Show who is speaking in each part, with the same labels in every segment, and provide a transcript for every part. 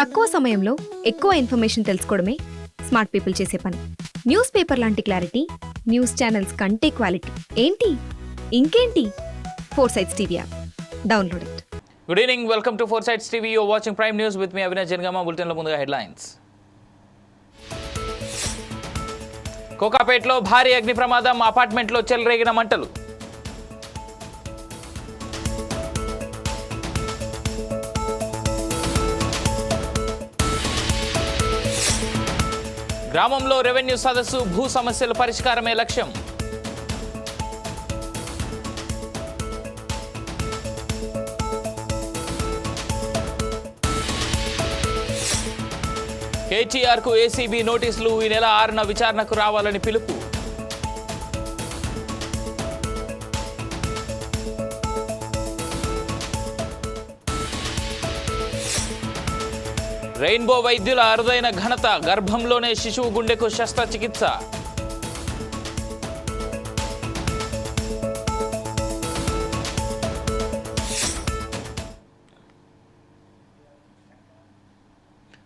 Speaker 1: తక్కువ సమయంలో ఎక్కువ ఇన్ఫర్మేషన్ తెలుసుకోవడమే స్మార్ట్ పీపుల్ చేసే పని. న్యూస్ పేపర్ లాంటి క్లారిటీ న్యూస్ ఛానల్స్ కంటే క్వాలిటీ. ఏంటి? ఇంకేంటి? Four sights TV app. Download it.
Speaker 2: Good evening welcome to four sights TV you watching prime news with me Avinash Janagama బులెటిన్లో ముందుగా హెడ్లైన్స్ కోకాపేటలో భారీ అగ్ని ప్రమాదం అపార్ట్మెంట్లో చెలరేగిన మంటలు. గ్రామంలో రెవెన్యూ సదస్సు భూ సమస్యల పరిష్కారమే లక్ష్యం. కేటీఆర్కు ఏసీబీ నోటీసులు ఈ నెల ఆరున విచారణకు రావాలని పిలుపు. రెయిన్బో వైద్యుల అరుదైన ఘనత గర్భంలోనే శిశువు గుండెకు శస్త్రచికిత్స.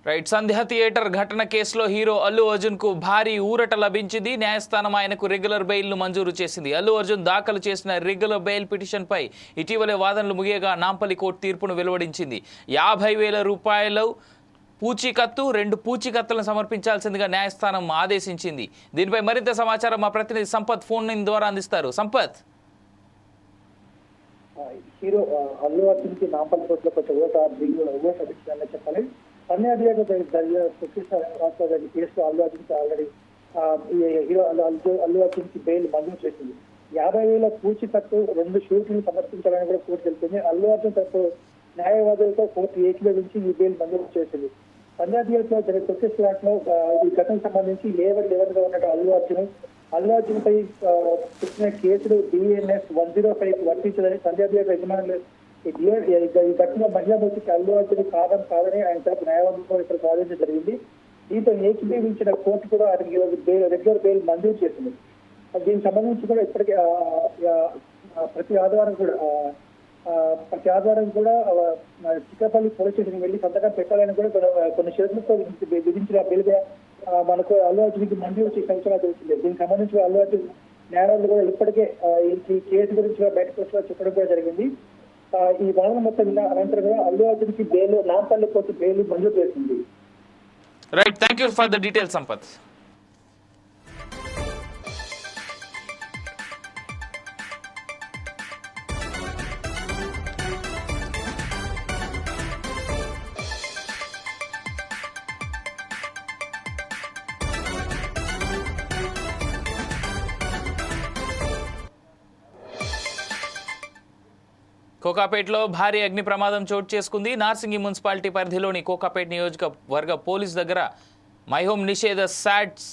Speaker 2: రైట్ సంధ్య థియేటర్ ఘటన కేసులో హీరో అల్లు అర్జున్కు భారీ ఊరట లభించింది. న్యాయస్థానం ఆయనకు రెగ్యులర్ బెయిల్ను మంజూరు చేసింది. అల్లు అర్జున్ దాఖలు చేసిన రెగ్యులర్ బెయిల్ పిటిషన్ పై ఇటీవలే వాదనలు ముగియగా నాంపల్లి కోర్టు తీర్పును వెలువడించింది. యాభై వేల రూపాయలు పూచీకత్తు రెండు పూచీకత్తులను సమర్పించాల్సిందిగా న్యాయస్థానం ఆదేశించింది. దీనిపై మరింత సమాచారం మా ప్రతినిధి సంపత్ ఫోన్ ద్వారా అందిస్తారు. సంపత్!
Speaker 3: హీరో అల్లు అర్జున్కి కోర్టులో కొంచెం ఓట దిగువ ఓట చెప్పాలి. చెప్పాలి కన్యాదిగా రాష్ట్ర కేసులో అల్లు అర్జున్కి ఆల్రెడీ హీరో అల్లు అల్లు- అల్లు అర్జున్కి బెయిల్ మంజూరు చేసింది. యాభై వేల పూచికత్తు రెండు షూట్లు సమర్పించాలని కూడా కోర్టు తెలిపింది. అల్లు అర్జున్ తరపు న్యాయవాదులతో కోర్టు ఏకీభవించి ఈ బెయిల్ మంజూరు చేసింది. పంజాబ్లో జరిగే తొక్కి ఫ్లాట్లో ఈ ఘటనకు సంబంధించి లేవర్ లెవెన్గా ఉన్న అల్లు అర్జున్ అల్లు అర్జున్ పై ఆ, పెట్టిన కేసులు డిఎన్ఎస్ వన్ జీరో ఫైవ్ వర్తించదని సంధ్యాదేవి యజమానులు ఈ ఘటన మహిళా బస్సుకి అల్లు అర్జున్ కాదని కాదని ఆయన తరపు న్యాయవాదులతో ఇక్కడ సాధించడం జరిగింది. దీంతో ఏకీభవించిన కోర్టు కూడా ఆయనకి రెగ్యులర్ బెయిల్ మంజూరు చేసింది. దీనికి సంబంధించి కూడా ఇప్పటికే ప్రతి ఆదివారం కూడా ప్రతి ఆదివారం కూడా చిక్కపల్లి పోలీస్ స్టేషన్ వెళ్ళి సంతకం పెట్టాలని కూడా కొన్ని- కొన్ని షరతులతో విధించిన బెయిల్గా మనకు అల్లు అర్జున్కి మంజూరు చేసిన సంవత్సరాలు తెలిసిందే దీనికి సంబంధించి అల్లు అర్జున్ న్యాయవాదులు కూడా ఇప్పటికే ఈ కేసు గురించి బయటకు వచ్చి చెప్పడం కూడా జరిగింది. ఈ వాదన మొత్తం విన్న అనంతరం కూడా అల్లు అర్జున్కి బెయిల్ నాంపల్లి కోర్టు బెయిల్ మంజూరు చేసింది.
Speaker 2: Right thank you for the detail Sampath కోకాపేటలో భారీ అగ్ని ప్రమాదం చోటు చేసుకుంది. నార్సింగి మున్సిపాలిటీ పరిధిలోని కోకాపేట నియోజకవర్గ పోలీస్ దగ్గర మైహోమ్ నిషేధ శాట్స్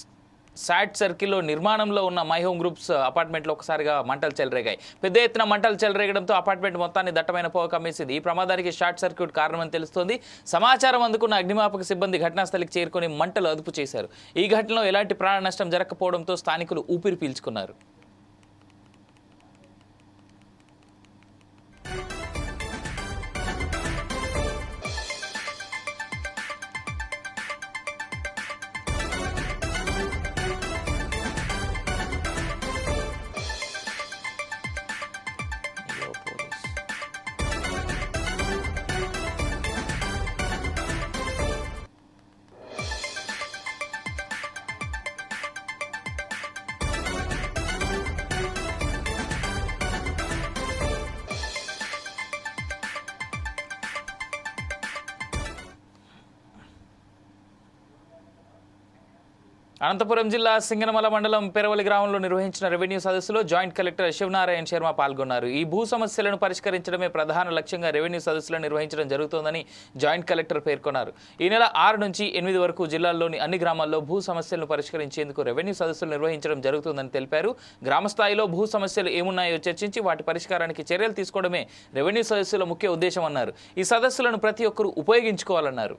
Speaker 2: శాట్ సర్కిల్లో నిర్మాణంలో ఉన్న మైహోమ్ గ్రూప్స్ అపార్ట్మెంట్లో ఒకసారిగా మంటలు చెలరేగాయి. పెద్ద ఎత్తున మంటలు చెలరేగడంతో అపార్ట్మెంట్ మొత్తాన్ని దట్టమైన పొగ కమ్మేసింది. ఈ ప్రమాదానికి షార్ట్ సర్క్యూట్ కారణమని తెలుస్తోంది. సమాచారం అందుకున్న అగ్నిమాపక సిబ్బంది ఘటనాస్థలికి చేరుకొని మంటలు అదుపు చేశారు. ఈ ఘటనలో ఎలాంటి ప్రాణ నష్టం జరగకపోవడంతో స్థానికులు ఊపిరి పీల్చుకున్నారు. అనంతపురం జిల్లా సింగనమల మండలం పెరవలి గ్రామంలో నిర్వహించిన రెవెన్యూ సదస్సులో జాయింట్ కలెక్టర్ శివనారాయణ శర్మ పాల్గొన్నారు. ఈ భూ సమస్యలను పరిష్కరించడమే ప్రధాన లక్ష్యంగా రెవెన్యూ సదస్సులను నిర్వహించడం జరుగుతోందని జాయింట్ కలెక్టర్ పేర్కొన్నారు. ఈ నెల ఆరు నుంచి ఎనిమిది వరకు జిల్లాల్లోని అన్ని గ్రామాల్లో భూ సమస్యలను పరిష్కరించేందుకు రెవెన్యూ సదస్సులు నిర్వహించడం జరుగుతుందని తెలిపారు. గ్రామ స్థాయిలో భూ సమస్యలు ఏమున్నాయో చర్చించి వాటి పరిష్కారానికి చర్యలు తీసుకోవడమే రెవెన్యూ సదస్సుల ముఖ్య ఉద్దేశం అన్నారు. ఈ సదస్సులను ప్రతి ఒక్కరూ ఉపయోగించుకోవాలన్నారు.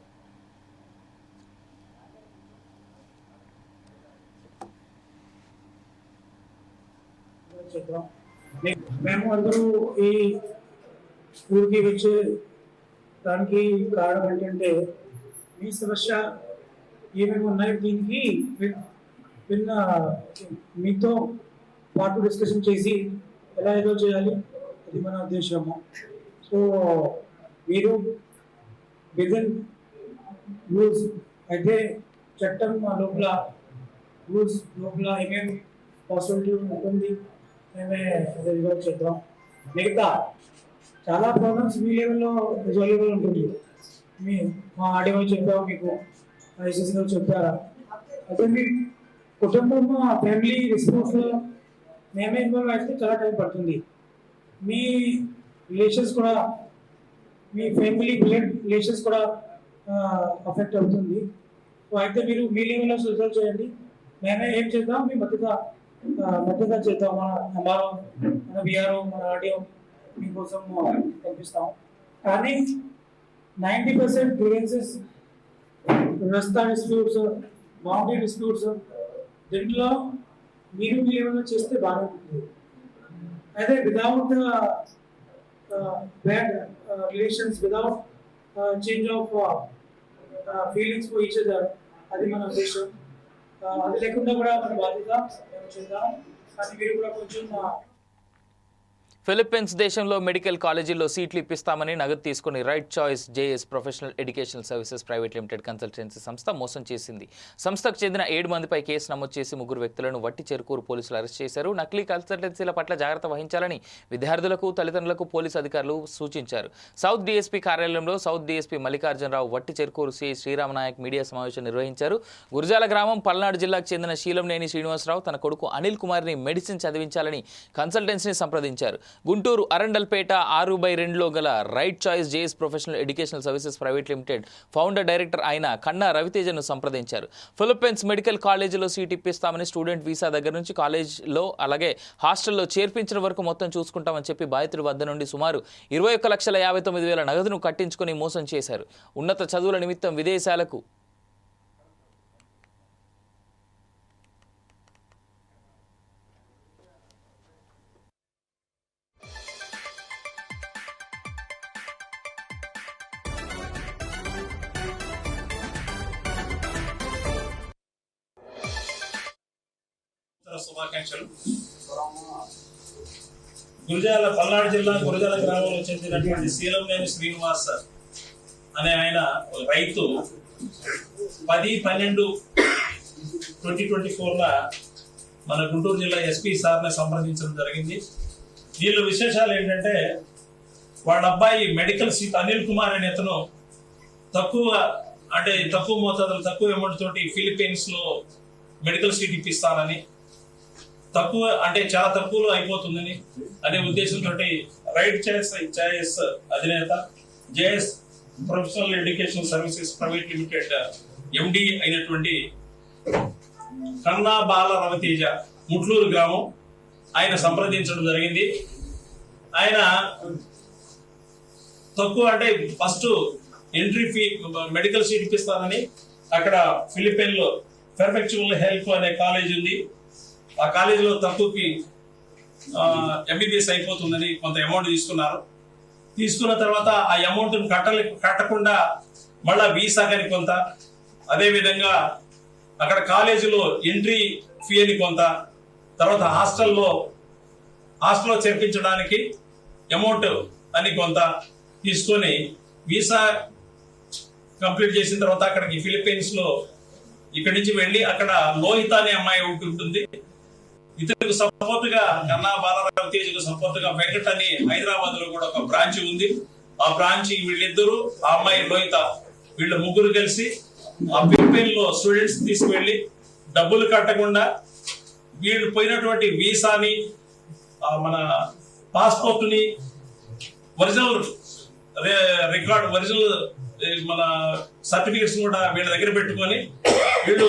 Speaker 4: చేద్దాం. మేము అందరూ ఈ స్కూల్కి వచ్చే దానికి కారణం ఏంటంటే మీ సమస్య ఏమేమి ఉన్నాయి దీనికి విన్న మీతో పాటు డిస్కషన్ చేసి ఎలా ఏదో చేయాలి అది మన ఉద్దేశము. సో మీరు విదిన్ రూల్స్ అయితే చట్టం లోపల రూల్స్ లోపల ఏమేమి పాసిబిలిటీ ఉంటుంది మేమే అది చేద్దాం. మిగతా చాలా ప్రాబ్లమ్స్ మీ లెవెల్లో రిజాల్వబుల్ ఉంటుంది. మీ మా ఆడియో చెప్పాము మీకు ఐసీసీ గారు చెప్పారా? అయితే మీ కుటుంబం ఫ్యామిలీ రెస్పాన్స్లో మేమే ఇన్వాల్వ్ అయితే చాలా టైం పడుతుంది. మీ రిలేషన్స్ కూడా మీ ఫ్యామిలీ బ్లడ్ రిలేషన్స్ కూడా అఫెక్ట్ అవుతుంది. సో అయితే మీరు మీ లెవెల్లో రిజల్వ్ చేయండి. మేమే ఏం చేద్దాం మీ మద్దతు ఆ, చేద్దాం మన ఎంఆర్ఓ మన విఆర్ఓ మన ఆడియో మీకోసం కనిపిస్తాం కానీ నైంటీ పర్సెంట్ గ్రీవెన్సెస్ రస్తా డిస్ప్యూట్స్ బౌండరీ డిస్ప్యూట్స్ దీంట్లో మీరు మీ లెవెల్లో చేస్తే బాగుంటుంది అయితే without bad relations without change of feelings for each other అది మన ఉద్దేశం అది లేకుండా కూడా మన బాధ్యత మేము చేద్దాం కానీ మీరు కూడా కొంచెం
Speaker 2: ఫిలిప్పీన్స్ దేశంలో మెడికల్ కాలేజీల్లో సీట్లు ఇప్పిస్తామని నగదు తీసుకుని right choice JS professional educational services private limited consultancy సంస్థ మోసం చేసింది. సంస్థకు చెందిన ఏడు మందిపై కేసు నమోదు చేసి ముగ్గురు వ్యక్తులను వట్టి చెరుకూరు పోలీసులు అరెస్ట్ చేశారు. నకిలీ కన్సల్టెన్సీల పట్ల జాగ్రత్త వహించాలని విద్యార్థులకు తల్లిదండ్రులకు పోలీసు అధికారులు సూచించారు. సౌత్ డీఎస్పీ కార్యాలయంలో south DSP Mallikarjunarao Vatti Cherukuru Shri శ్రీరామనాయక్ media సమావేశం నిర్వహించారు. గురజాల గ్రామం పల్నాడు జిల్లాకు చెందిన శీలంనేని శ్రీనివాసరావు తన కొడుకు అనిల్ కుమార్ని మెడిసిన్ చదివించాలని కన్సల్టెన్సీని సంప్రదించారు. గుంటూరు అరండల్పేట ఆరు బై రెండులో గల right choice JS professional educational services private limited founder director అయిన కన్నా రవితేజను సంప్రదించారు. ఫిలిప్పైన్స్ మెడికల్ కాలేజీలో సీట్ ఇప్పిస్తామని స్టూడెంట్ వీసా దగ్గర నుంచి కాలేజ్లో అలాగే హాస్టల్లో చేర్పించిన వరకు మొత్తం చూసుకుంటామని చెప్పి బాధితుడి వద్ద నుండి సుమారు ఇరవై ఒక్క లక్షల యాభై తొమ్మిది వేల నగదును కట్టించుకుని మోసం చేశారు. ఉన్నత చదువుల నిమిత్తం విదేశాలకు
Speaker 5: శుభాకాంక్షలు. గురజాల పల్నాడు జిల్లా గురజాల గ్రామంలో చెందినటువంటి శీలంనేని శ్రీనివాస్ అనే ఆయన రైతు పది పన్నెండు ట్వంటీ ట్వంటీ ఫోర్లో మన గుంటూరు జిల్లా ఎస్పీ సార్ని సంప్రదించడం జరిగింది. వీళ్ళ విశేషాలు ఏంటంటే వాళ్ళ అబ్బాయి మెడికల్ సీట్ అనిల్ కుమార్ అనే అతను తక్కువ అంటే తక్కువ మోతాదులు తక్కువ అమౌంట్ తోటి ఫిలిప్పీన్స్లో మెడికల్ సీట్ ఇప్పిస్తానని తక్కువ అంటే చాలా తక్కువలో అయిపోతుందని అనే ఉద్దేశంతో రైట్ చాయిస్ చాయిస్ అధినేత JS professional education services private limited MD అయినటువంటి కన్నా బాల రవితేజ ముట్లూరు గ్రామం ఆయన సంప్రదించడం జరిగింది. ఆయన తక్కువ అంటే first entry fee medical seat ఇప్పిస్తానని అక్కడ ఫిలిప్పైన్ పెర్ఫెక్చువల్ హెల్ప్ అనే కాలేజ్ ఉంది. ఆ కాలేజీలో తక్కువకి ఎంబీబీఎస్ అయిపోతుందని కొంత అమౌంట్ తీసుకున్నారు. తీసుకున్న తర్వాత ఆ అమౌంట్ కట్టలే కట్టకుండా మళ్ళా వీసా కానీ కొంత అదేవిధంగా అక్కడ కాలేజీలో ఎంట్రీ ఫీ అని కొంత తర్వాత హాస్టల్లో హాస్టల్లో చేర్పించడానికి అమౌంట్ అని కొంత తీసుకొని వీసా కంప్లీట్ చేసిన తర్వాత అక్కడికి ఫిలిప్పీన్స్లో ఇక్కడి నుంచి వెళ్ళి అక్కడ లోహిత అనే అమ్మాయి ఒకటి ఉంటుంది ఇతరులకు సపోర్ట్గా కన్నా బాలరావు తేజ్కు సపోర్ట్గా వెంకట్ అని హైదరాబాద్లో కూడా ఒక బ్రాంచ్ ఉంది. ఆ బ్రాంచ్ వీళ్ళిద్దరు ఆ అమ్మాయి లోహిత వీళ్ళ ముగ్గురు కలిసి ఆ ఫిలిప్పీన్లో స్టూడెంట్స్ తీసుకువెళ్ళి డబ్బులు కట్టకుండా వీళ్ళు పోయినటువంటి వీసాని ఆ మన పాస్పోర్ట్ని ఒరిజినల్ రికార్డ్ ఒరిజినల్ మన సర్టిఫికేట్స్ కూడా వీళ్ళ దగ్గర పెట్టుకొని వీళ్ళు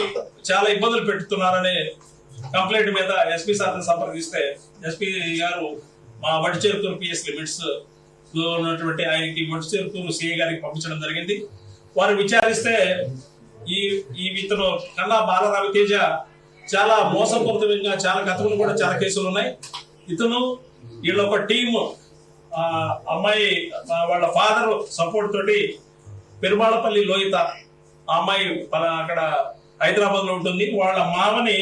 Speaker 5: చాలా ఇబ్బందులు పెట్టుతున్నారనే కంప్లైంట్ మీద ఎస్పీ సార్ సంప్రదిస్తే ఎస్పీ గారు మా వడిచేరుతూరు పిఎస్ లిమిట్స్లో ఉన్నటువంటి ఆయనకి వడి చేరుకూరు సిఐ గారికి పంపించడం జరిగింది. వారు విచారిస్తే ఈ ఈ ఇతను కన్నా బాలరావి తేజ చాలా మోసపూరితంగా చాలా గతంలో కూడా చాలా కేసులు ఉన్నాయి. ఇతను వీళ్ళ ఒక టీము ఆ అమ్మాయి వాళ్ళ ఫాదర్ సపోర్ట్ తోటి పెరుమాళపల్లి లోహిత ఆ అమ్మాయి అక్కడ హైదరాబాద్లో ఉంటుంది. వాళ్ళ మామని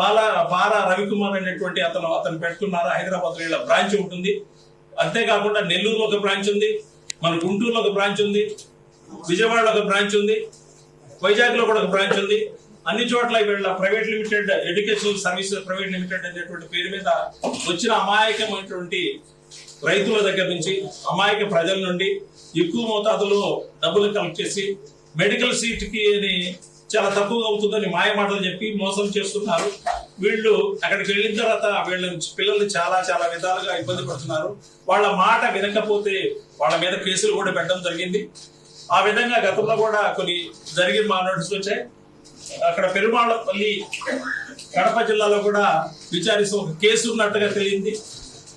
Speaker 5: పాల పార రవికుమార్ అనేటువంటి అతను అతను పెట్టుకున్నారు. హైదరాబాద్లో వీళ్ళ బ్రాంచ్ ఉంటుంది. అంతేకాకుండా నెల్లూరులో ఒక బ్రాంచ్ ఉంది. మన గుంటూరులో ఒక బ్రాంచ్ ఉంది. విజయవాడలో ఒక బ్రాంచ్ ఉంది. వైజాగ్లో కూడా ఒక బ్రాంచ్ ఉంది. అన్ని చోట్ల వీళ్ళ private limited educational services private limited అనేటువంటి పేరు మీద వచ్చిన అమాయకమైనటువంటి రైతుల దగ్గర నుంచి అమాయక ప్రజల నుండి ఎక్కువ మోతాదులో డబ్బులు కలెక్ట్ చేసి మెడికల్ సీట్కి అని చాలా తక్కువగా అవుతుందని మాయ మాటలు చెప్పి మోసం చేస్తున్నారు. వీళ్ళు అక్కడికి వెళ్ళిన తర్వాత వీళ్ళ పిల్లల్ని చాలా చాలా విధాలుగా ఇబ్బంది పడుతున్నారు. వాళ్ళ మాట వినకపోతే వాళ్ళ మీద కేసులు కూడా పెట్టడం జరిగింది. ఆ విధంగా గతంలో కూడా కొన్ని జరిగిన మా నోటీసులు వచ్చాయి. అక్కడ పెరుమాళపల్లి కడప జిల్లాలో కూడా విచారిస్తూ ఒక కేసు ఉన్నట్టుగా తెలియంది.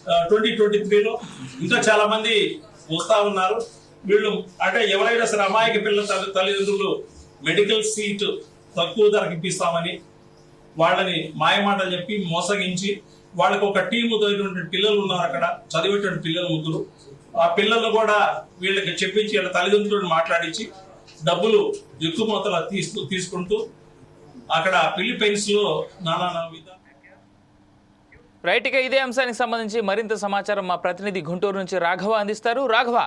Speaker 5: ట్వంటీ ట్వంటీ త్రీలో ఇంకా చాలా మంది వస్తా ఉన్నారు. వీళ్ళు అంటే ఎవరైనా సరే అమాయక పిల్లల తల్లి- తల్లిదండ్రులు మెడికల్ సీట్ తక్కువ ధరకు ఇప్పిస్తామని వాళ్ళని మాయమాటలు చెప్పి మోసగించి వాళ్ళకు ఒక టీము తగినటువంటి పిల్లలు ఉన్నారు అక్కడ చదివేటువంటి పిల్లలు ముగ్గురు. ఆ పిల్లలు కూడా వీళ్ళకి చెప్పించి వీళ్ళ తల్లిదండ్రులను మాట్లాడించి డబ్బులు ఎక్కువ మొత్తంలో తీస్తూ తీసుకుంటూ అక్కడ ఫిలిపైన్స్లో నానా నానా
Speaker 2: రైట్ ఇక ఇదే అంశానికి సంబంధించి మరింత సమాచారం మా ప్రతినిధి గుంటూరు నుంచి రాఘవ అందిస్తారు. రాఘవ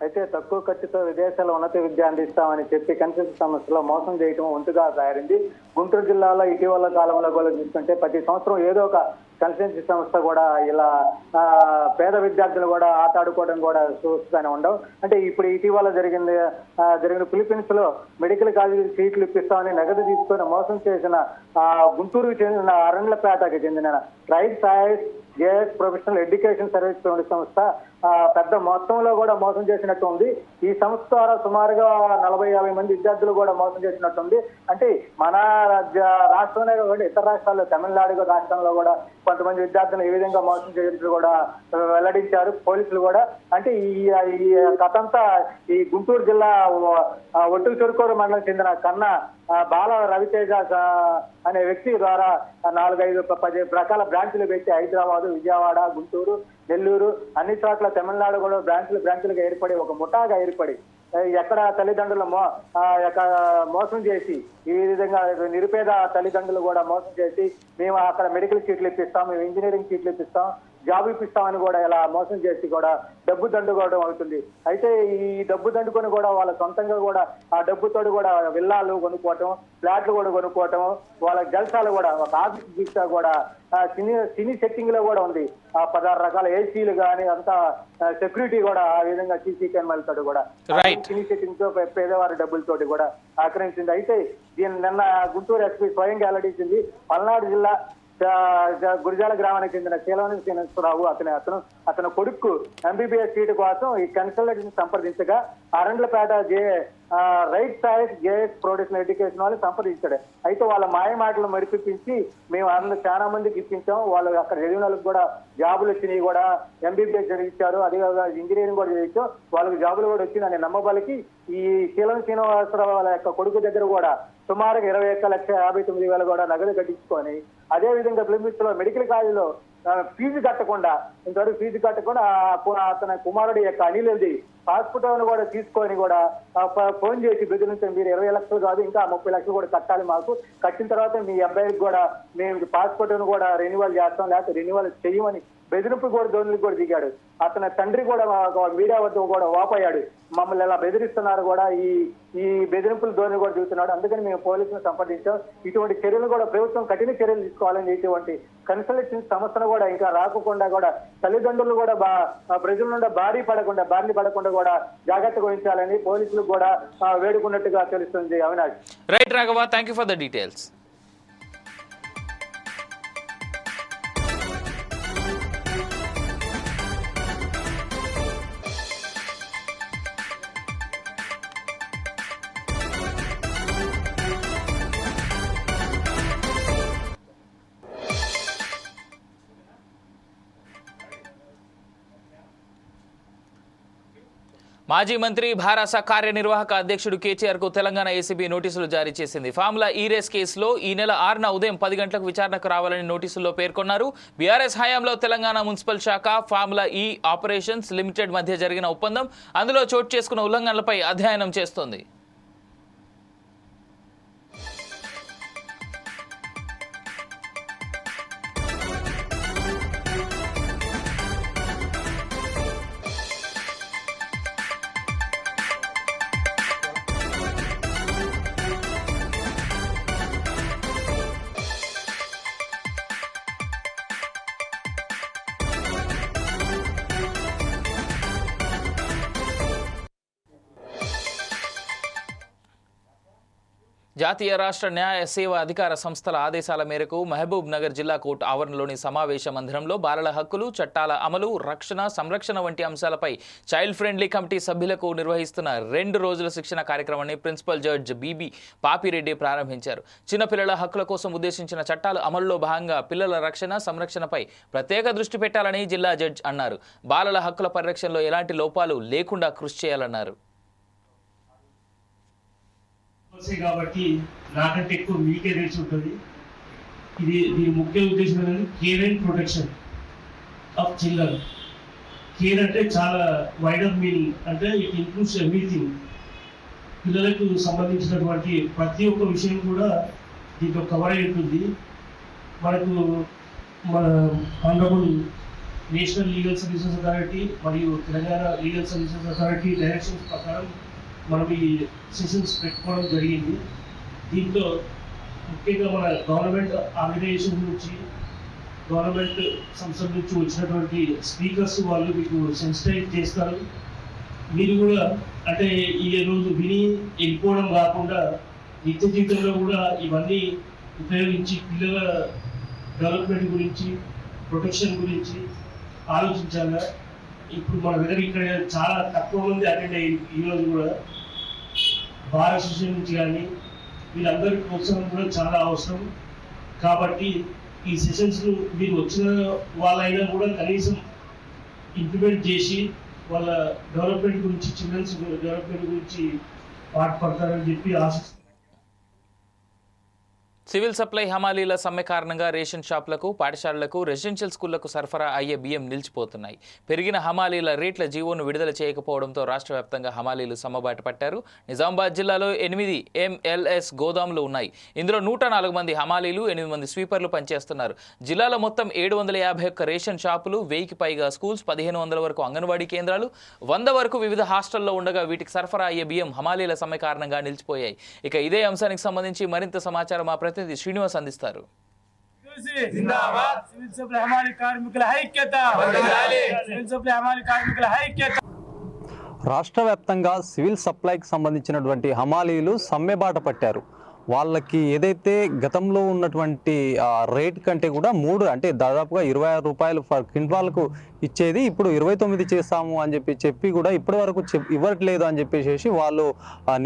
Speaker 6: అయితే తక్కువ ఖర్చుతో విదేశాల్లో ఉన్నత విద్య అందిస్తామని చెప్పి కన్సల్ట్ సంస్థలో మోసం చేయటం వంతుగా తయారింది గుంటూరు జిల్లాలో ఇటీవల కాలంలో కూడా చూసుకుంటే ప్రతి సంవత్సరం ఏదో ఒక కన్సల్టెన్సీ సంస్థ కూడా ఇలా పేద విద్యార్థులు కూడా ఆట ఆడుకోవడం కూడా చూస్తూనే ఉండవు. అంటే ఇప్పుడు ఇటీవల జరిగింది జరిగిన ఫిలిపీన్స్లో మెడికల్ కాలేజీ సీట్లు ఇప్పిస్తామని నగదు తీసుకొని మోసం చేసిన ఆ, గుంటూరుకు చెందిన అరణ్యపేటకి చెందిన right choice JS professional education service సంస్థ పెద్ద మొత్తంలో కూడా మోసం చేసినట్టు ఉంది ఈ సంస్థ ద్వారా సుమారుగా నలభై యాభై మంది విద్యార్థులు కూడా మోసం చేసినట్టుంది. అంటే మన రాష్ట్రంలో కూడా ఇతర రాష్ట్రాల్లో తమిళనాడు రాష్ట్రంలో కూడా కొంతమంది విద్యార్థులు ఏ విధంగా మోసం చేసినట్టు కూడా వెల్లడించారు పోలీసులు కూడా. అంటే ఈ ఈ కథంతా ఈ గుంటూరు జిల్లా ఒట్టుకు ఒట్టు చురుకూరు మండలం చెందిన కన్నా బాల రవితేజ అనే వ్యక్తి ద్వారా నాలుగైదు పది రకాల బ్రాంచ్లు పెట్టి హైదరాబాద్ విజయవాడ గుంటూరు నెల్లూరు అన్ని చోట్ల తమిళనాడు కూడా బ్రాంచ్లు బ్రాంచ్లుగా ఏర్పడి ఒక ముఠాగా ఏర్పడి ఎక్కడ తల్లిదండ్రులు మో యొక్క మోసం చేసి ఈ విధంగా నిరుపేద తల్లిదండ్రులు కూడా మోసం చేసి మేము అక్కడ మెడికల్ సీట్లు ఇప్పిస్తాం మేము ఇంజనీరింగ్ సీట్లు ఇప్పిస్తాం జాబ్ ఇప్పిస్తామని కూడా ఇలా మోసం చేసి కూడా డబ్బు దండుకోవడం అవుతుంది. అయితే ఈ డబ్బు దండుకొని కూడా వాళ్ళ సొంతంగా కూడా ఆ డబ్బుతోటి కూడా విల్లాలు కొనుక్కోవటం ఫ్లాట్లు కూడా కొనుక్కోవటం వాళ్ళ జల్సాలు కూడా ఒక ఆఫీస్ గీస్తా కూడా సినీ సినీ సెట్టింగ్లో కూడా ఉంది. ఆ పదహారు రకాల ఏసీలు కానీ అంతా సెక్యూరిటీ కూడా ఆ విధంగా సీసీ కెమెరాలతో కూడా. సినీ సెట్టింగ్తో పేదవారి డబ్బులతోటి కూడా ఆక్రమించింది. అయితే దీని నిన్న గుంటూరు ఎస్పీ స్వయంగా వెల్లడించింది పల్నాడు జిల్లా గురిజాల గ్రామానికి చెందిన శీలవని శ్రీనివాసరావు అతని అతను అతని కొడుకు ఎంబీబీఎస్ సీటు కోసం ఈ consultancy సంప్రదించగా Arundelpet J right side JS production education వాళ్ళు సంప్రదించాడు. అయితే వాళ్ళ మాయ మాటలు మరిపించి మేము అందరం చాలా మందికి ఇప్పించాం వాళ్ళు అక్కడ చదివిన వాళ్ళకి కూడా జాబులు వచ్చినాయి కూడా. ఎంబీబీఎస్ జరిగించారు. అదేవిధంగా ఇంజనీరింగ్ కూడా చదివించాం వాళ్ళకి జాబులు కూడా వచ్చిందని నమ్మబలికి ఈ శీలం శ్రీనివాసరావు వాళ్ళ యొక్క కొడుకు దగ్గర కూడా సుమారుగా ఇరవై ఒక్క లక్ష యాభై తొమ్మిది వేలు కూడా నగదు కట్టించుకొని అదే విధంగా లో మెడికల్ కాలేజీలో ఫీజు కట్టకుండా ఇంతవరకు ఫీజు కట్టకుండా అతని కుమారుడు యొక్క అనిలది హాస్పిటల్ కూడా తీసుకొని కూడా ఫోన్ చేసి బెదిరించండి మీరు ఇరవై లక్షలు కాదు ఇంకా ముప్పై లక్షలు కూడా కట్టాలి మాకు. కట్టిన తర్వాత మీ అబ్బాయికి కూడా మేము పాస్పోర్ట్ కూడా రెన్యువల్ చేస్తాం లేకపోతే రెన్యువల్ చేయమని బెదిరింపు కూడా ధోనికి కూడా దిగాడు. అతని తండ్రి కూడా మీడియా వద్ద కూడా వాపోయాడు. మమ్మల్ని ఎలా బెదిరిస్తున్నారు కూడా ఈ ఈ బెదిరింపులు ధోని కూడా చూస్తున్నాడు. అందుకని మేము పోలీసులను సంప్రదించాం. ఇటువంటి చర్యలు కూడా ప్రభుత్వం కఠిన చర్యలు తీసుకోవాలని ఇటువంటి కన్సల్టేషన్ సంస్థను కూడా ఇంకా రాకుండా కూడా తల్లిదండ్రులు కూడా బా ప్రజల నుండి భారీ పడకుండా బారిని పడకుండా కూడా జాగ్రత్త వహించాలని పోలీసులు కూడా వేడుకున్నట్టుగా తెలుస్తుంది Avinash.
Speaker 2: Right Raghava thank for the details మాజీ మంత్రి భారాస కార్యనిర్వాహక అధ్యక్షుడు కేటీఆర్కు తెలంగాణ ఏసీబీ నోటీసులు జారీ చేసింది. ఫార్ములా ఈ రేస్ కేసులో ఈ నెల ఆరున ఉదయం పది గంటలకు విచారణకు రావాలని నోటీసుల్లో పేర్కొన్నారు. బీఆర్ఎస్ హయాంలో తెలంగాణ మున్సిపల్ శాఖ ఫార్ములా ఈ ఆపరేషన్స్ లిమిటెడ్ మధ్య జరిగిన ఒప్పందం అందులో చోటు చేసుకున్న ఉల్లంఘనలపై అధ్యయనం చేస్తోంది. జాతీయ రాష్ట్ర న్యాయ సేవ అధికార సంస్థల ఆదేశాల మేరకు మహబూబ్ నగర్ జిల్లా కోర్టు ఆవరణలోని సమావేశ మందిరంలో బాలల హక్కులు చట్టాల అమలు రక్షణ సంరక్షణ వంటి అంశాలపై చైల్డ్ ఫ్రెండ్లీ కమిటీ సభ్యులకు నిర్వహిస్తున్న రెండు రోజుల శిక్షణ కార్యక్రమాన్ని ప్రిన్సిపల్ జడ్జ్ బీబీ పాపిరెడ్డి ప్రారంభించారు. చిన్నపిల్లల హక్కుల కోసం ఉద్దేశించిన చట్టాలు అమలులో భాగంగా పిల్లల రక్షణ సంరక్షణపై ప్రత్యేక దృష్టి పెట్టాలని జిల్లా జడ్జ్ అన్నారు. బాలల హక్కుల పరిరక్షణలో ఎలాంటి లోపాలు లేకుండా కృషి చేయాలన్నారు.
Speaker 7: కాబట్టి నాకంటే ఎక్కువ మీకే తెలిసి ఉంటుంది. ఇది దీని ముఖ్య ఉద్దేశం ఏంటంటే care and protection of children care అంటే చాలా వైడర్ మీనింగ్ అంటే ఇట్ ఇంక్లూడ్స్ ఎవ్రీథింగ్ పిల్లలకు సంబంధించినటువంటి ప్రతి ఒక్క విషయం కూడా దీంట్లో కవర్ అయి ఉంటుంది. మనకు మన honourable national legal services authority మరియు Telangana legal services authority directions ప్రకారం మనం ఈ సెషన్స్ పెట్టుకోవడం జరిగింది. దీంట్లో ముఖ్యంగా మన గవర్నమెంట్ ఆర్గనైజేషన్ నుంచి గవర్నమెంట్ సంస్థల నుంచి వచ్చినటువంటి స్పీకర్స్ వాళ్ళు మీకు సెన్సిటైజ్ చేస్తారు. మీరు కూడా అంటే ఈ రోజు విని వెళ్ళిపోవడం కాకుండా నిత్య జీవితంలో కూడా ఇవన్నీ ఉపయోగించి పిల్లల డెవలప్మెంట్ గురించి ప్రొటెక్షన్ గురించి ఆలోచించాలా? ఇప్పుడు మన దగ్గర ఇక్కడ చాలా తక్కువ మంది అటెండ్ అయ్యింది ఈరోజు కూడా బార్ అసోసియేషన్ నుంచి కానీ వీళ్ళందరికీ ప్రోత్సాహం కూడా చాలా అవసరం. కాబట్టి ఈ సెషన్స్ మీరు వచ్చిన వాళ్ళైనా కూడా కనీసం ఇంప్లిమెంట్ చేసి వాళ్ళ డెవలప్మెంట్ గురించి చిల్డ్రన్స్ డెవలప్మెంట్ గురించి పాటుపడతారని చెప్పి ఆశిస్తున్నాను
Speaker 2: సివిల్ సప్లై హమాలీల సమ్మె కారణంగా రేషన్ షాపులకు పాఠశాలలకు రెసిడెన్షియల్ స్కూళ్ళకు సరఫరా అయ్యే బియ్యం నిలిచిపోతున్నాయి. పెరిగిన హమాలీల రేట్ల జీవోను విడుదల చేయకపోవడంతో రాష్ట్ర వ్యాప్తంగా హమాలీలు సమ్మబాట పట్టారు. నిజామాబాద్ జిల్లాలో ఎనిమిది ఎంఎల్ఎస్ గోదాములు ఉన్నాయి. ఇందులో నూట నాలుగు మంది హమాలీలు ఎనిమిది మంది స్వీపర్లు పనిచేస్తున్నారు. జిల్లాలో మొత్తం ఏడు వందల యాభై ఒక్క రేషన్ షాపులు వెయ్యికి పైగా స్కూల్స్ పదిహేను వందల వరకు అంగన్వాడీ కేంద్రాలు వంద వరకు వివిధ హాస్టల్లో ఉండగా వీటికి సరఫరా అయ్యే బియ్యం హమాలీల సమ్మె కారణంగా నిలిచిపోయాయి. ఇక ఇదే అంశానికి సంబంధించి మరింత సమాచారం మా ప్రతినిధి శ్రీనివాస్ అందిస్తారు.
Speaker 8: రాష్ట్ర వ్యాప్తంగా సివిల్ సప్లైకి సంబంధించినటువంటి హమాలీలు సమ్మెబాట పట్టారు. వాళ్ళకి ఏదైతే గతంలో ఉన్నటువంటి ఆ, రేట్ కంటే కూడా మూడు అంటే దాదాపుగా ఇరవై ఆరు రూపాయలు ఫర్ క్వింటాల్కు ఇచ్చేది ఇప్పుడు ఇరవై తొమ్మిది చేస్తాము అని చెప్పి చెప్పి కూడా ఇప్పటి వరకు చెప్ ఇవ్వట్లేదు అని చెప్పేసి వాళ్ళు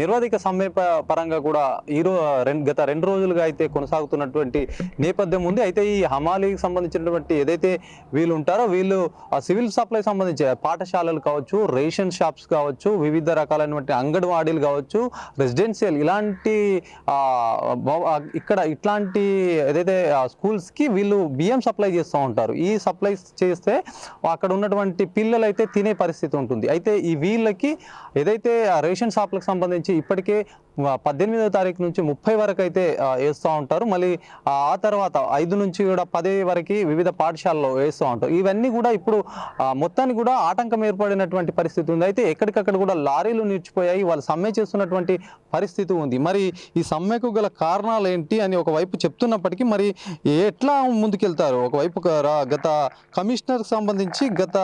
Speaker 8: నిర్వాధిక సమ్మె పరంగా కూడా ఈరో రెండు గత రెండు రోజులుగా అయితే కొనసాగుతున్నటువంటి నేపథ్యం ఉంది. అయితే ఈ హమాలీకి సంబంధించినటువంటి ఏదైతే వీళ్ళు ఉంటారో వీళ్ళు ఆ సివిల్ సప్లై సంబంధించి పాఠశాలలు కావచ్చు రేషన్ షాప్స్ కావచ్చు వివిధ రకాలైనటువంటి అంగన్వాడీలు కావచ్చు రెసిడెన్షియల్ ఇలాంటి ఇక్కడ ఇట్లాంటి ఏదైతే స్కూల్స్కి వీళ్ళు బియ్యం సప్లై చేస్తూ ఉంటారు. ఈ సప్లై చేస్తే అక్కడ ఉన్నటువంటి పిల్లలు అయితే తినే పరిస్థితి ఉంటుంది. అయితే ఈ వీళ్ళకి ఏదైతే ఆ రేషన్ షాప్లకు సంబంధించి ఇప్పటికే పద్దెనిమిదవ తారీఖు నుంచి ముప్పై వరకు అయితే వేస్తూ ఉంటారు. మళ్ళీ ఆ తర్వాత ఐదు నుంచి కూడా పది వరకు వివిధ పాఠశాలలో వేస్తూ ఉంటారు. ఇవన్నీ కూడా ఇప్పుడు మొత్తాన్ని మొత్తానికి కూడా ఆటంకం ఏర్పడినటువంటి పరిస్థితి ఉంది. అయితే ఎక్కడికక్కడ కూడా లారీలు నిలిచిపోయాయి. వాళ్ళు సమ్మె చేస్తున్నటువంటి పరిస్థితి ఉంది. మరి ఈ సమ్మెకు గల కారణాలు ఏంటి అని ఒకవైపు చెప్తున్నప్పటికీ మరి ఎట్లా ముందుకెళ్తారు? ఒకవైపు ఒక గత కమిషనర్కి సంబంధించి గత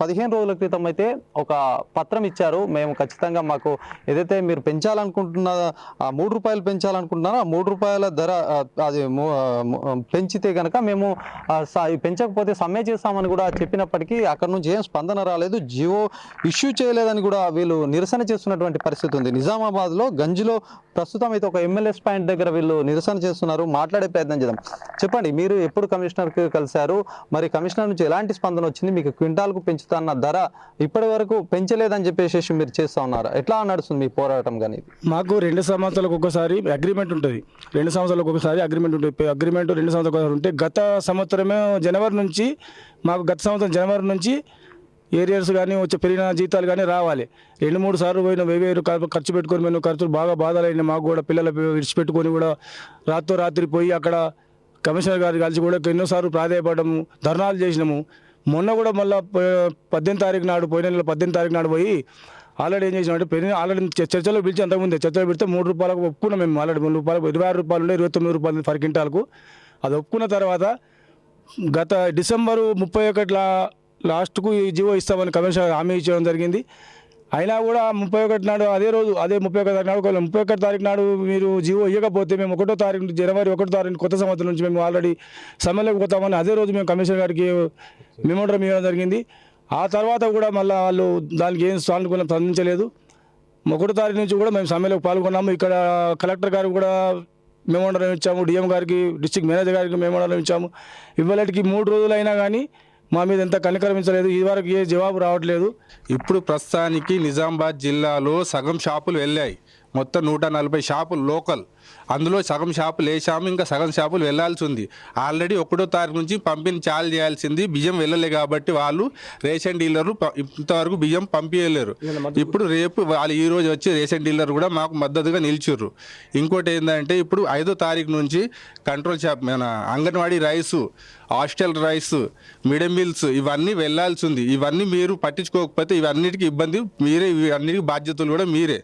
Speaker 8: పదిహేను రోజుల క్రితం అయితే ఒక పత్రం ఇచ్చారు. మేము ఖచ్చితంగా మాకు ఏదైతే మీరు పెంచాలనుకుంటున్నారు ఆ, మూడు రూపాయలు పెంచాలనుకుంటున్నారో ఆ మూడు రూపాయల ధర అది పెంచితే కనుక మేము స- పెంచకపోతే సమ్మె చేస్తామని కూడా చెప్పినప్పటికీ అక్కడ నుంచి ఏం స్పందన రాలేదు. జియో ఇష్యూ చేయలేదని కూడా వీళ్ళు నిరసన చేస్తున్నటువంటి పరిస్థితి ఉంది. నిజామాబాద్లో గంజిలో ప్రస్తుతం అయితే ఒక ఎమ్మెల్యేస్ పాయింట్ దగ్గర వీళ్ళు నిరసన చేస్తున్నారు. మాట్లాడే ప్రయత్నం చేద్దాం. చెప్పండి మీరు ఎప్పుడు కమిషనర్కి కలిశారు? మరి కమిషనర్ నుంచి ఎలాంటి స్పందన వచ్చింది? మీకు క్వింటాల్కు పెంచుతున్న ధర ఇప్పటి వరకు పెంచలేదని చెప్పేసి మీరు చేస్తా ఉన్నారు. ఎట్లా నడుస్తుంది మీ పోరాటం కానీ?
Speaker 9: మాకు రెండు సంవత్సరాలకు ఒక్కసారి అగ్రిమెంట్ ఉంటుంది. రెండు సంవత్సరాలకు ఒకసారి అగ్రిమెంట్ ఉంటుంది. అగ్రిమెంట్ రెండు సంవత్సరాలకు ఒకసారి ఉంటే గత సంవత్సరమే జనవరి నుంచి మాకు గత సంవత్సరం జనవరి నుంచి ఏరియర్స్ కానీ వచ్చే పెరిగిన జీతాలు కానీ రావాలి. రెండు మూడు సార్లు పోయిన వెయ్యి ఖర్చు పెట్టుకొని మేము ఖర్చులు బాగా బాధలైన మాకు కూడా పిల్లలు విడిచిపెట్టుకొని కూడా రాత్రి రాత్రి పోయి అక్కడ కమిషనర్ గారు కలిసి కూడా ఎన్నోసార్లు ప్రాధాయపడము ధర్నాలు చేసినాము. మొన్న కూడా మళ్ళీ పద్దెనిమిది తారీఖు నాడు పోయిన నెల పద్దెనిమిది తారీఖు నాడు పోయి ఆల్రెడీ ఏం చేసినామంటే పెరిగిన ఆల్రెడీ చర్చలో పిలిచి అంతకుముందే చర్చలో పెడితే మూడు రూపాయలకు ఒప్పుకున్నాం మేము ఆల్రెడీ మూడు రూపాయలు ఇరవై ఆరు రూపాయలు ఉండే ఇరవై తొమ్మిది రూపాయలు ఫర్ క్వింటాల్కు. అది ఒప్పుకున్న తర్వాత గత డిసెంబరు ముప్పై ఒకటిలా లాస్ట్కు ఈ జీవో ఇస్తామని కమిషనర్ హామీ ఇచ్చడం జరిగింది. అయినా కూడా ముప్పై ఒకటి నాడు అదే రోజు అదే ముప్పై ఒకటి తారీఖు నాడు ముప్పై ఒకటి తారీఖు నాడు మీరు జీవో ఇవ్వకపోతే మేము ఒకటో తారీఖు జనవరి ఒకటో తారీఖు కొత్త సంవత్సరం నుంచి మేము ఆల్రెడీ సమ్మెలోకి పోతామని అదే రోజు మేము కమిషనర్ గారికి మెమోండరం ఇవ్వడం జరిగింది. ఆ తర్వాత కూడా మళ్ళీ వాళ్ళు దానికి ఏం సానుకూలం స్పందించలేదు ఒకటో తారీఖు నుంచి కూడా మేము సమ్మెలోకి పాల్గొన్నాము. ఇక్కడ కలెక్టర్ గారికి కూడా మెమోండరం ఇచ్చాము. డిఎం గారికి డిస్టిక్ మేనేజర్ గారికి మెమోండరం ఇచ్చాము. ఇవాళకి మూడు రోజులైనా కానీ మా మీద ఎంత కనికరించలేదు ఇదివరకు ఏ జవాబు రావట్లేదు.
Speaker 10: ఇప్పుడు ప్రస్తుతానికి నిజామాబాద్ జిల్లాలో సగం షాపులు వెళ్ళాయి. మొత్తం నూట నలభై షాపులు లోకల్. అందులో సగం షాపులు వేసాము ఇంకా సగం షాపులు వెళ్ళాల్సి ఉంది. ఆల్రెడీ ఒకటో తారీఖు నుంచి పంపిణీ చాలు చేయాల్సింది. బియ్యం వెళ్ళలే కాబట్టి వాళ్ళు రేషన్ డీలర్లు ఇంతవరకు బియ్యం పంపించలేరు ఇప్పుడు రేపు వాళ్ళు ఈ రోజు వచ్చి రేషన్ డీలర్ కూడా మాకు మద్దతుగా నిలిచిర్రు. ఇంకోటి ఏంటంటే ఇప్పుడు ఐదో తారీఖు నుంచి కంట్రోల్ షాప్ మన anganwadi rice hostel rice mid meals ఇవన్నీ వెళ్ళాల్సి ఉంది. ఇవన్నీ మీరు పట్టించుకోకపోతే ఇవన్నిటికీ ఇబ్బంది మీరే ఇవన్నిటికీ బాధ్యతలు కూడా మీరే.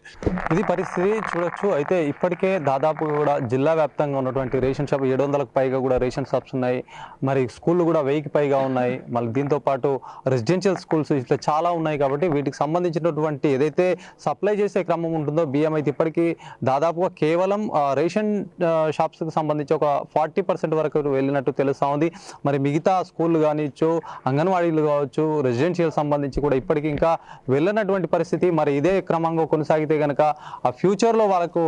Speaker 8: ఇది పరిస్థితి చూడొచ్చు. అయితే ఇప్పటికే దాదాపుగా కూడా జిల్లా వ్యాప్తంగా ఉన్నటువంటి రేషన్ షాప్ ఏడు వందలకు పైగా కూడా రేషన్ షాప్స్ ఉన్నాయి. మరి స్కూళ్ళు కూడా వెయ్యికి పైగా ఉన్నాయి. మళ్ళీ దీంతో పాటు రెసిడెన్షియల్ స్కూల్స్ ఇట్లా చాలా ఉన్నాయి కాబట్టి వీటికి సంబంధించినటువంటి ఏదైతే సప్లై చేసే క్రమం ఉంటుందో బియ్యం అయితే ఇప్పటికీ దాదాపుగా కేవలం రేషన్ షాప్స్కి సంబంధించి ఒక ఫార్టీ పర్సెంట్ వరకు వెళ్ళినట్టు తెలుస్తూ ఉంది. మరి మిగతా స్కూళ్ళు కానిచ్చు అంగన్వాడీలు కావచ్చు రెసిడెన్షియల్ సంబంధించి కూడా ఇప్పటికీ ఇంకా వెళ్ళినటువంటి పరిస్థితి. మరి ఇదే క్రమంగా కొనసాగితే కనుక ఆ ఫ్యూచర్లో వాళ్ళకు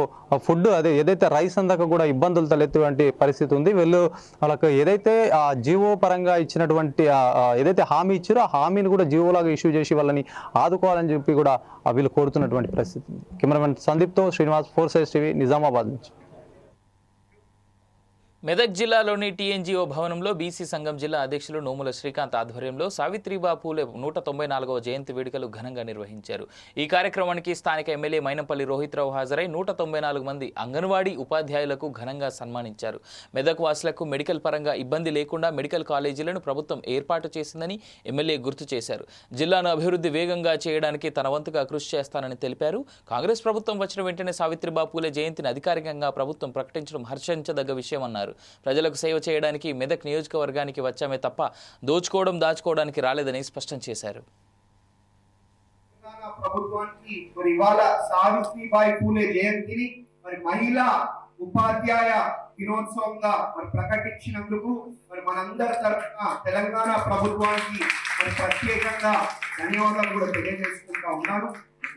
Speaker 8: ఫుడ్ అదే ఏదైతే రైస్ అందాక కూడా ఇబ్బందులు తలెత్తువంటి పరిస్థితి ఉంది. వీళ్ళు వాళ్ళకు ఏదైతే ఆ జీవో పరంగా ఇచ్చినటువంటి ఏదైతే హామీ ఇచ్చారో ఆ హామీని కూడా జీవోలాగా ఇష్యూ చేసి వాళ్ళని ఆదుకోవాలని చెప్పి కూడా వీళ్ళు కోరుతున్నటువంటి పరిస్థితి ఉంది. కెమెరామెన్ సందీప్తో శ్రీనివాస్ ఫోర్ సైజ్ టీవీ నిజామాబాద్ నుంచి.
Speaker 2: మెదక్ జిల్లాలోని టీఎన్జిఓ భవనంలో బీసీ సంఘం జిల్లా అధ్యక్షులు నోముల శ్రీకాంత్ ఆధ్వర్యంలో సావిత్రిబా పూలే నూట తొంభై నాలుగవ జయంతి వేడుకలు ఘనంగా నిర్వహించారు. ఈ కార్యక్రమానికి స్థానిక ఎమ్మెల్యే మైనంపల్లి రోహిత్రావు హాజరై నూట తొంభై నాలుగు మంది అంగన్వాడీ ఉపాధ్యాయులకు ఘనంగా సన్మానించారు. మెదక్ వాసులకు మెడికల్ పరంగా ఇబ్బంది లేకుండా మెడికల్ కాలేజీలను ప్రభుత్వం ఏర్పాటు చేసిందని ఎమ్మెల్యే గుర్తు చేశారు. జిల్లాను అభివృద్ధి వేగంగా చేయడానికి తన వంతుగా కృషి చేస్తానని తెలిపారు. కాంగ్రెస్ ప్రభుత్వం వచ్చిన వెంటనే సావిత్రిబా పూలే జయంతిని అధికారికంగా ప్రభుత్వం ప్రకటించడం హర్షించదగ్గ విషయమన్నారు. ప్రజలకు సేవ చేయడానికి మెదక్ నియోజకవర్గానికి వచ్చామే తప్ప దోచుకోవడం దాచుకోవడానికి రాలేదని స్పష్టం చేశారు.
Speaker 11: ప్రభుత్వానికి మరి ఇవాళ సావిత్రిబాయి పూలే జయంతిని మరి మహిళా ఉపాధ్యాయ దినోత్సవంగా మరి ప్రకటించినందుకు మరి మనందరి తరఫున తెలంగాణ ప్రభుత్వానికి మరి ప్రత్యేకంగా ధన్యవాదాలు కూడా తెలియజేసుకుంటా ఉన్నాను.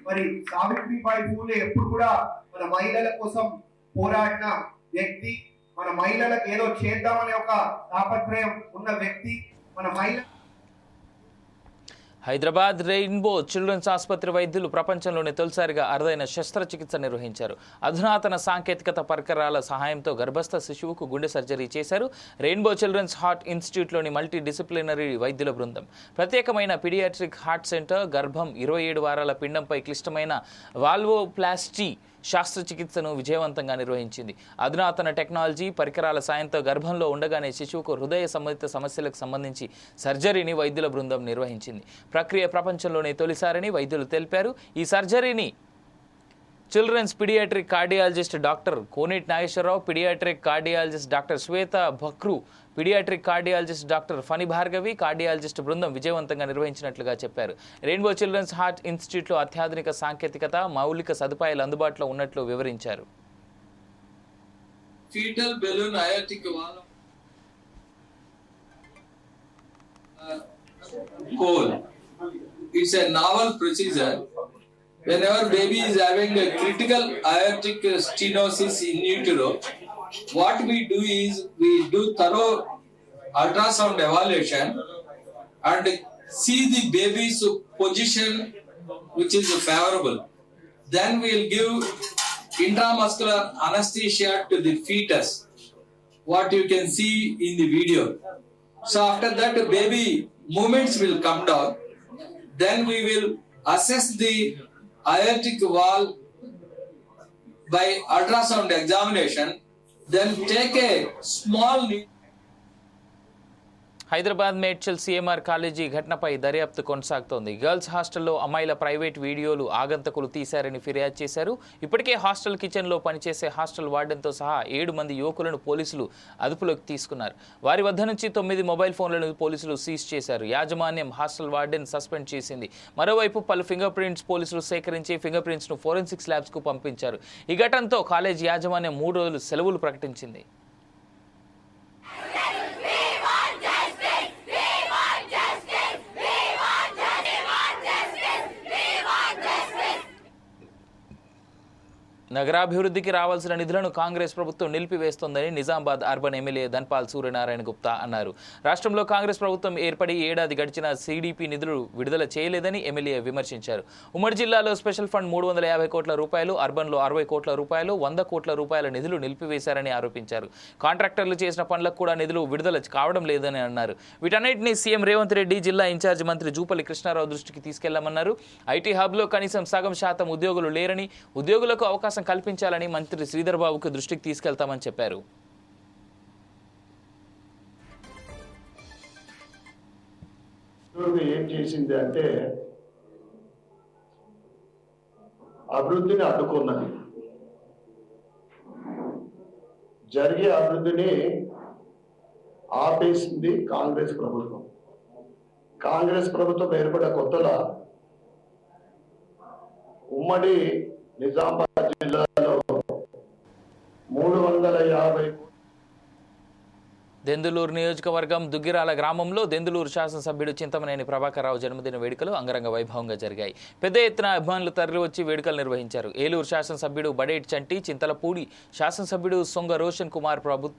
Speaker 11: మరి సావిత్రిబాయి పూలే ఎప్పుడు కూడా మన మహిళల కోసం పోరాడిన వ్యక్తి మన మహిళలకు ఏదో చేద్దామనే ఒక తాపత్రయం ఉన్న వ్యక్తి మన మహిళ
Speaker 2: హైదరాబాద్ రెయిన్బో చిల్డ్రన్స్ ఆసుపత్రి వైద్యులు ప్రపంచంలోనే తొలిసారిగా అరుదైన శస్త్రచికిత్స నిర్వహించారు. అధునాతన సాంకేతికత పరికరాల సహాయంతో గర్భస్థ శిశువుకు గుండె సర్జరీ చేశారు రెయిన్బో చిల్డ్రన్స్ హార్ట్ ఇన్స్టిట్యూట్లోని మల్టీ డిసిప్లినరీ వైద్యుల బృందం. ప్రత్యేకమైన పిడియాట్రిక్ హార్ట్ సెంటర్ గర్భం ఇరవై ఏడు వారాల పిండంపై క్లిష్టమైన వాల్వోప్లాస్టీ శస్త్రచికిత్సను విజయవంతంగా నిర్వహించింది. అధునాతన టెక్నాలజీ పరికరాల సాయంతో గర్భంలో ఉండగానే శిశువుకు హృదయ సంబంధిత సమస్యలకు సంబంధించి సర్జరీని వైద్యుల బృందం నిర్వహించింది. ప్రక్రియ ప్రపంచంలోనే తొలిసారని వైద్యులు తెలిపారు. ఈ సర్జరీని children's paediatric cardiologist doctor Koneti Nageswararao paediatric cardiologist doctor Swetha Bhakru paediatric cardiologist doctor Phani Bhargavi cardiologist బృందం విజయవంతంగా నిర్వహించినట్లుగా చెప్పారు. రెయిన్బో చిల్డ్రన్స్ హార్ట్ ఇన్స్టిట్యూట్లో అత్యాధునిక సాంకేతికత మౌలిక సదుపాయాలు అందుబాటులో ఉన్నట్లు వివరించారు.
Speaker 12: Fetal balloon aortic valve coal. It's a novel procedure. Whenever baby is having a critical aortic stenosis in utero, what we do is we do thorough ultrasound evaluation and see the baby's position which is favorable. Then we'll give intramuscular anesthesia to the fetus, what you can see in the video. So after that, baby movements will come down. Then we will assess the aortic wall by ultrasound examination. Then take a small needle.
Speaker 2: Hyderabad Medchal CMR college ఘటనపై దర్యాప్తు కొనసాగుతోంది. Girls హాస్టల్లో అమ్మాయిల private వీడియోలు ఆగంతకులు తీశారని ఫిర్యాదు చేశారు. ఇప్పటికే hostel కిచెన్లో పనిచేసే హాస్టల్ వార్డెన్తో సహా ఏడు మంది యువకులను పోలీసులు అదుపులోకి తీసుకున్నారు. వారి వద్ద నుంచి తొమ్మిది మొబైల్ ఫోన్లను పోలీసులు సీజ్ చేశారు. యాజమాన్యం హాస్టల్ వార్డెన్ సస్పెండ్ చేసింది. మరోవైపు పలు ఫింగర్ ప్రింట్స్ పోలీసులు సేకరించి ఫింగర్ ప్రింట్స్ను ఫోరెన్సిక్స్ ల్యాబ్స్కు పంపించారు. ఈ ఘటనతో కాలేజీ యాజమాన్యం మూడు రోజులు సెలవులు ప్రకటించింది. నగరాభివృద్ధికి రావాల్సిన నిధులను కాంగ్రెస్ ప్రభుత్వం నిలిపివేస్తోందని నిజామాబాద్ అర్బన్ ఎమ్మెల్యే ధన్పాల్ సూర్యనారాయణ గుప్తా అన్నారు. రాష్ట్రంలో కాంగ్రెస్ ప్రభుత్వం ఏర్పడి ఏడాది గడిచిన సీడీపీ నిధులు విడుదల చేయలేదని ఎమ్మెల్యే విమర్శించారు. ఉమ్మడి జిల్లాలో స్పెషల్ ఫండ్ మూడు వందల యాభై కోట్ల రూపాయలు అర్బన్లో అరవై కోట్ల రూపాయలు వంద కోట్ల రూపాయల నిధులు నిలిపివేశారని ఆరోపించారు. కాంట్రాక్టర్లు చేసిన పనులకు కూడా నిధులు విడుదల కావడం లేదని అన్నారు. వీటన్నిటిని సీఎం రేవంత్ రెడ్డి జిల్లా ఇన్ఛార్జ్ మంత్రి జూపల్లి కృష్ణారావు దృష్టికి తీసుకెళ్ళామన్నారు. ఐటీ హబ్లో కనీసం సగం శాతం ఉద్యోగులు లేరని ఉద్యోగులకు అవకాశం కల్పించాలని మంత్రి శ్రీధర్ బాబుకు దృష్టికి తీసుకెళ్తామని చెప్పారు.
Speaker 13: ఏం చేసింది అంటే అభివృద్ధిని అడ్డుకున్నది. జరిగే అభివృద్ధిని ఆపేసింది కాంగ్రెస్ ప్రభుత్వం. కాంగ్రెస్ ప్రభుత్వం ఏర్పడే కొత్తలో ఉమ్మడి నిజామాబాద్
Speaker 2: దెందులూరు నియోజకవర్గం దుగ్గిరాల గ్రామంలో దెందులూరు శాసనసభ్యుడు చింతమనేని ప్రభాకర్రావు జన్మదిన వేడుకలు అంగరంగ వైభవంగా జరిగాయి. పెద్ద ఎత్తున అభిమానులు తరలివచ్చి వేడుకలు నిర్వహించారు. ఏలూరు శాసనసభ్యుడు బడేటి చంటి చింతలపూడి శాసనసభ్యుడు సొంగ రోషన్ కుమార్ ప్రభు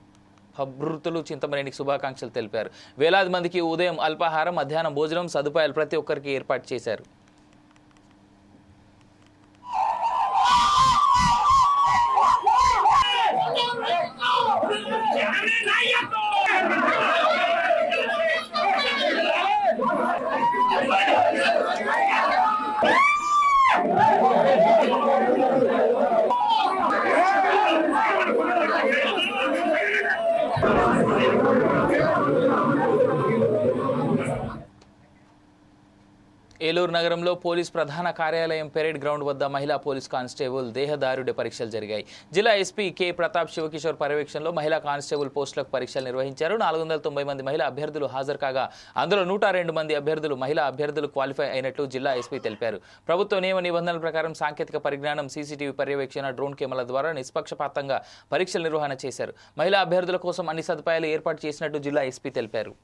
Speaker 2: అభివృద్ధులు చింతమనేనికి శుభాకాంక్షలు తెలిపారు. వేలాది మందికి ఉదయం అల్పాహారం మధ్యాహ్నం భోజనం సదుపాయాలు ప్రతి ఒక్కరికి ఏర్పాటు చేశారు. నెల్లూరు నగరంలో పోలీస్ ప్రధాన కార్యాలయం పెరేడ్ గ్రౌండ్ వద్ద మహిళా పోలీస్ కానిస్టేబుల్ దేహదారుడి పరీక్షలు జరిగాయి. జిల్లా ఎస్పీ కె. ప్రతాప్ శివకిషోర్ పర్యవేక్షణలో మహిళా కానిస్టేబుల్ పోస్టులకు పరీక్షలు నిర్వహించారు. నాలుగు వందల తొంభై మంది మహిళా అభ్యర్థులు హాజరు కాగా అందులో నూట రెండు మంది అభ్యర్థులు మహిళా అభ్యర్థులు క్వాలిఫై అయినట్లు జిల్లా ఎస్పీ తెలిపారు. ప్రభుత్వ నియమ నిబంధనల ప్రకారం సాంకేతిక పరిజ్ఞానం సీసీటీవీ పర్యవేక్షణ డ్రోన్ కెమెరాల ద్వారా నిష్పక్షపాతంగా పరీక్షల నిర్వహణ చేశారు. మహిళా అభ్యర్థుల కోసం అన్ని సదుపాయాలు ఏర్పాటు చేసినట్టు జిల్లా ఎస్పీ తెలిపారు.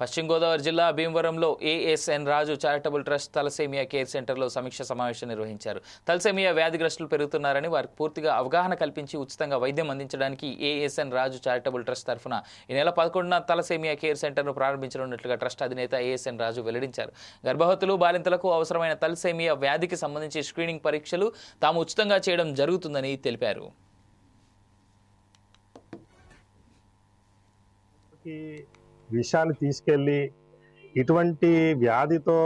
Speaker 2: పశ్చిమ గోదావరి జిల్లా భీమవరంలో ASN Raju charitable trust thalassemia care సెంటర్లో సమీక్ష సమావేశం నిర్వహించారు. తలసేమియా వ్యాధిగ్రస్తులు పెరుగుతున్నారని వారికి పూర్తిగా అవగాహన కల్పించి ఉచితంగా వైద్యం అందించడానికి ఏఎస్ఎన్ రాజు చారిటబుల్ ట్రస్ట్ తరఫున ఈ నెల పదకొండున తలసేమియా కేర్ సెంటర్ను ప్రారంభించనున్నట్లుగా ట్రస్ట్ అధినేత ఏఎస్ఎన్ రాజు వెల్లడించారు. గర్భవతులు బాలింతలకు అవసరమైన తలసేమియా వ్యాధికి సంబంధించి స్క్రీనింగ్ పరీక్షలు తాము ఉచితంగా చేయడం జరుగుతుందని తెలిపారు.
Speaker 14: విషయాన్ని తీసుకెళ్ళి ఇటువంటి వ్యాధితో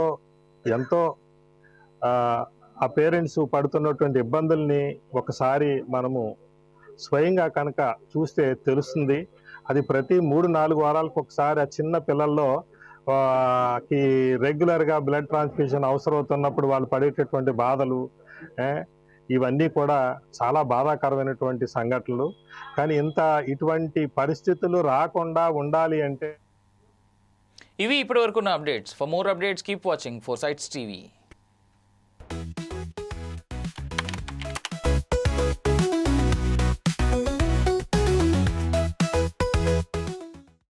Speaker 14: ఎంతో ఆ, పేరెంట్స్ పడుతున్నటువంటి ఇబ్బందుల్ని ఒకసారి మనము స్వయంగా కనుక చూస్తే తెలుస్తుంది. అది ప్రతి మూడు నాలుగు వారాలకు ఒకసారి ఆ చిన్న పిల్లల్లో కి రెగ్యులర్గా బ్లడ్ ట్రాన్స్ఫ్యూషన్ అవసరం అవుతున్నప్పుడు వాళ్ళు పడేటటువంటి బాధలు ఇవన్నీ కూడా చాలా బాధాకరమైనటువంటి సంఘటనలు. కానీ ఇంత ఇటువంటి పరిస్థితులు రాకుండా ఉండాలి అంటే
Speaker 2: ఇవి ఇప్పటివరకున్న updates. For more updates keep watching four sights TV